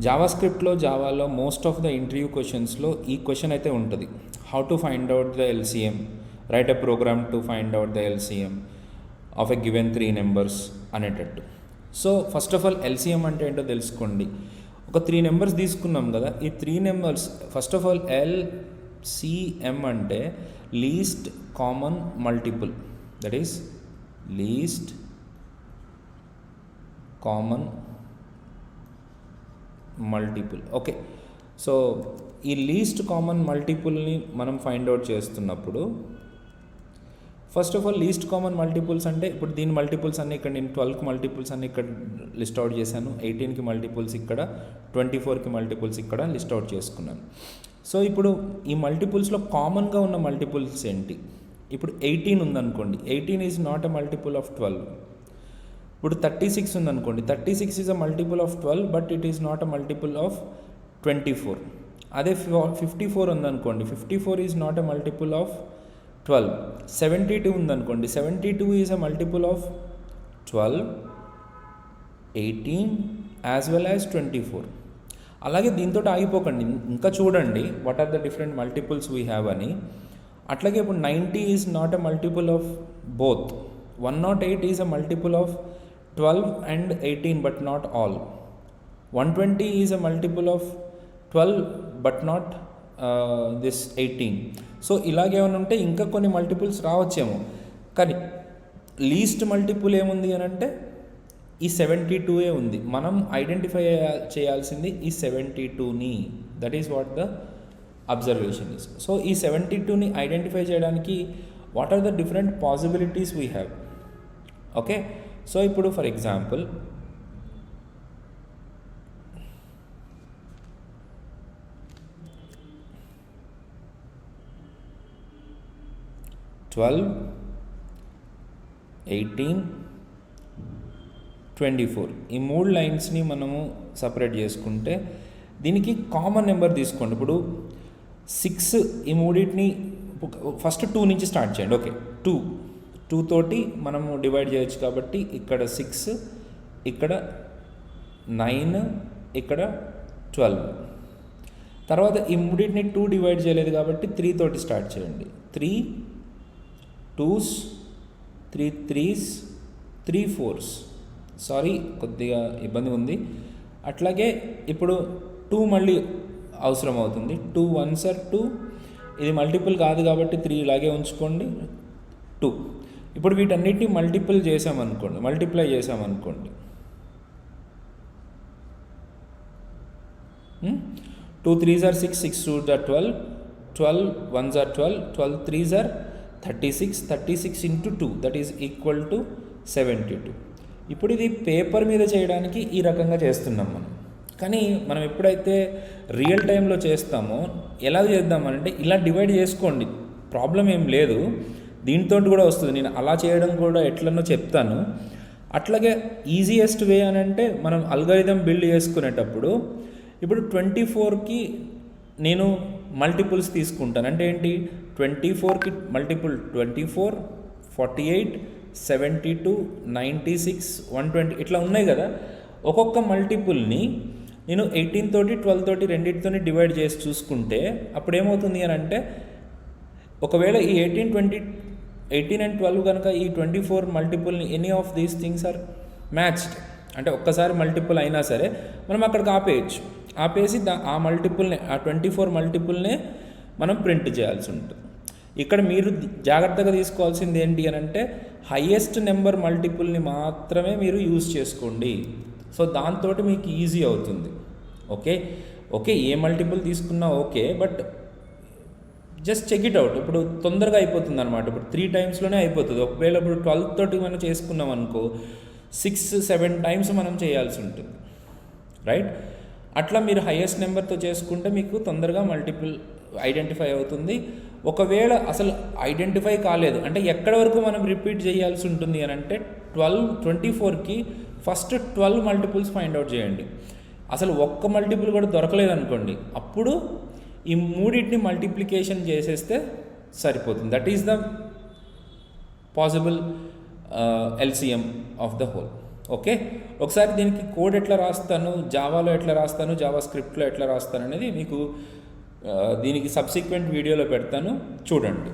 Java స్క్రిప్ట్లో జావాలో most of the interview క్వశ్చన్స్లో ఈ క్వశ్చన్ అయితే ఉంటుంది. How to find out the LCM right a program to find out the LCM of a given three numbers అనేటట్టు. So first of all LCM అంటే ఏంటో తెలుసుకోండి. ఒక త్రీ నెంబర్స్ తీసుకున్నాం కదా ఈ three numbers first of all LCM అంటే least common multiple that is least common multiple okay so ఈ లీస్ట్ కామన్ మల్టిపుల్ని మనం ఫైండ్ అవుట్ చేస్తున్నప్పుడు first of all least common multiples అంటే ఇప్పుడు దీని మల్టిపుల్స్ అన్ని ఇక్కడ నేను ట్వెల్వ్కి మల్టిపుల్స్ అన్ని ఇక్కడ లిస్ట్ అవుట్ చేశాను. ఎయిటీన్కి మల్టిపుల్స్ ఇక్కడ ట్వంటీ ఫోర్కి మల్టిపుల్స్ ఇక్కడ లిస్ట్ అవుట్ చేసుకున్నాను. సో ఇప్పుడు ఈ మల్టిపుల్స్లో కామన్గా ఉన్న మల్టిపుల్స్ ఏంటి? ఇప్పుడు ఎయిటీన్ ఉందనుకోండి. Eighteen is not a multiple of twelve ఇప్పుడు థర్టీ సిక్స్ ఉందనుకోండి. Thirty six is a multiple of twelve but it is not a multiple of twenty four అదే ఫిఫ్టీ ఫోర్ ఉందనుకోండి. Fifty four is not a multiple of twelve seventy two ఉందనుకోండి. Seventy two is a multiple of twelve eighteen as well as twenty four అలాగే దీంతో ఆగిపోకండి. ఇంకా చూడండి what are the different multiples we have అని. అట్లాగే ఇప్పుడు ninety is not a multiple of both one not eight is a multiple of twelve and eighteen but not all. One twenty is a multiple of twelve but not this eighteen. So ఇలాగేమైనా ఉంటే ఇంకా కొన్ని multiples రావచ్చేమో. కానీ least multiple ఏముంది అని అంటే ఈ seventy టూయే ఉంది. మనం ఐడెంటిఫై చేయాల్సింది ఈ సెవెంటీ టూని. That is what the observation is so ఈ సెవెంటీ టూని ఐడెంటిఫై చేయడానికి what are the different possibilities we have okay so ఇప్పుడు for example twelve eighteen twenty four ఈ మూడు లైన్స్ని మనము సపరేట్ చేసుకుంటే దీనికి కామన్ నెంబర్ తీసుకోండి. ఇప్పుడు సిక్స్ ఈ మూడింటిని ఫస్ట్ టూ నుంచి స్టార్ట్ చేయండి. ఓకే టూ టూ తోటి మనము డివైడ్ చేయొచ్చు కాబట్టి ఇక్కడ సిక్స్ ఇక్కడ నైన్ ఇక్కడ ట్వెల్వ్ తర్వాత ఈ మూడింటిని టూ డివైడ్ చేయలేదు కాబట్టి త్రీ తోటి స్టార్ట్ చేయండి. Three twos three threes three fours sorry కొద్దిగా ఇబ్బంది ఉంది. అట్లాగే ఇప్పుడు టూ మళ్ళీ అవసరం అవుతుంది. టూ వన్ సార్ టూ ఇది మల్టిపుల్ కాదు కాబట్టి త్రీ ఇలాగే ఉంచుకోండి. టూ ఇప్పుడు వీటన్నిటిని మల్టిపుల్ చేసామనుకోండి మల్టిప్లై చేసామనుకోండి two three are six six two are twelve twelve ones are twelve twelve three are thirty six thirty six into two that is equal to seventy two ఇప్పుడు ఇది paper మీద చేయడానికి ఈ రకంగా చేస్తున్నాం మనం. కానీ మనం ఎప్పుడైతే రియల్ టైంలో చేస్తామో ఎలా చేద్దామంటే ఇలా డివైడ్ చేసుకోండి. ప్రాబ్లం ఏం లేదు. దీంతో కూడా వస్తుంది. నేను అలా చేయడం కూడా ఎట్లనో చెప్తాను. అట్లాగే ఈజియెస్ట్ వే అని అంటే మనం అల్గరిథం బిల్డ్ చేసుకునేటప్పుడు ఇప్పుడు ట్వంటీ ఫోర్కి నేను మల్టిపుల్స్ తీసుకుంటాను. అంటే ఏంటి? ట్వంటీ ఫోర్కి multiple twenty four forty eight seventy two ninety six one twenty ఇట్లా ఉన్నాయి కదా. ఒక్కొక్క మల్టిపుల్ని నేను ఎయిటీన్ తోటి ట్వెల్వ్ తోటి రెండింటితోని డివైడ్ చేసి చూసుకుంటే అప్పుడు ఏమవుతుంది అని అంటే ఒకవేళ ఈ eighteen twenty eighteen and twelve కనుక ఈ twenty four మల్టిపుల్ని any of these things are matched అంటే ఒక్కసారి మల్టిపుల్ అయినా సరే మనం అక్కడికి ఆపేయచ్చు. ఆపేసి దా ఆ మల్టిపుల్ని ఆ ట్వంటీ ఫోర్ మల్టిపుల్నే మనం ప్రింట్ చేయాల్సి ఉంటుంది. ఇక్కడ మీరు జాగ్రత్తగా తీసుకోవాల్సింది ఏంటి అని అంటే హయ్యెస్ట్ నెంబర్ మల్టిపుల్ని మాత్రమే మీరు యూజ్ చేసుకోండి. సో దాంతో మీకు ఈజీ అవుతుంది. ఓకే ఓకే ఏ మల్టిపుల్ తీసుకున్నా okay but just check it out. ఇప్పుడు తొందరగా అయిపోతుంది అనమాట ఇప్పుడు త్రీ టైమ్స్లోనే అయిపోతుంది. ఒకవేళ ఇప్పుడు ట్వెల్వ్ తోటి మనం చేసుకున్నాం అనుకో సిక్స్ సెవెన్ టైమ్స్ మనం చేయాల్సి ఉంటుంది. రైట్ అట్లా మీరు హయ్యెస్ట్ నెంబర్తో చేసుకుంటే మీకు తొందరగా మల్టిపుల్ ఐడెంటిఫై అవుతుంది. ఒకవేళ అసలు ఐడెంటిఫై కాలేదు అంటే ఎక్కడ వరకు మనం రిపీట్ చేయాల్సి ఉంటుంది అని అంటే ట్వెల్వ్ ట్వంటీ ఫోర్కి first twelve multiples find out చేయండి. అసలు ఒక్క మల్టిపుల్ కూడా దొరకలేదు అనుకోండి అప్పుడు ఈ మూడింటిని మల్టిప్లికేషన్ చేసేస్తే సరిపోతుంది. That is the possible LCM of the whole okay ఒకసారి దీనికి కోడ్ ఎట్లా రాస్తాను జావాలో ఎట్లా రాస్తాను జావా స్క్రిప్ట్లో ఎట్లా రాస్తాను అనేది మీకు uh, దీనికి సబ్సిక్వెంట్ వీడియోలో పెడతాను. చూడండి.